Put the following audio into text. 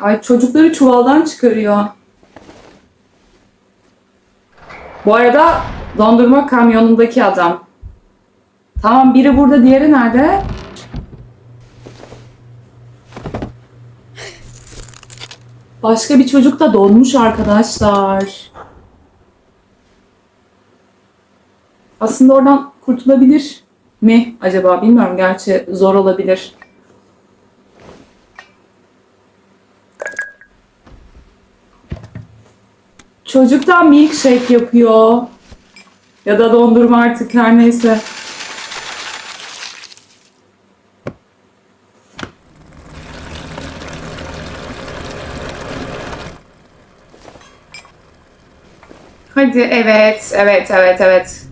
Ay çocukları çuvaldan çıkarıyor. Bu arada dondurma kamyonundaki adam. Tamam biri burada diğeri nerede? Başka bir çocuk da donmuş arkadaşlar. Aslında oradan kurtulabilir mi acaba bilmiyorum. Gerçi zor olabilir. Çocuk da milkshake yapıyor. Ya da dondurma artık her neyse. Hadi evet, evet, evet, evet.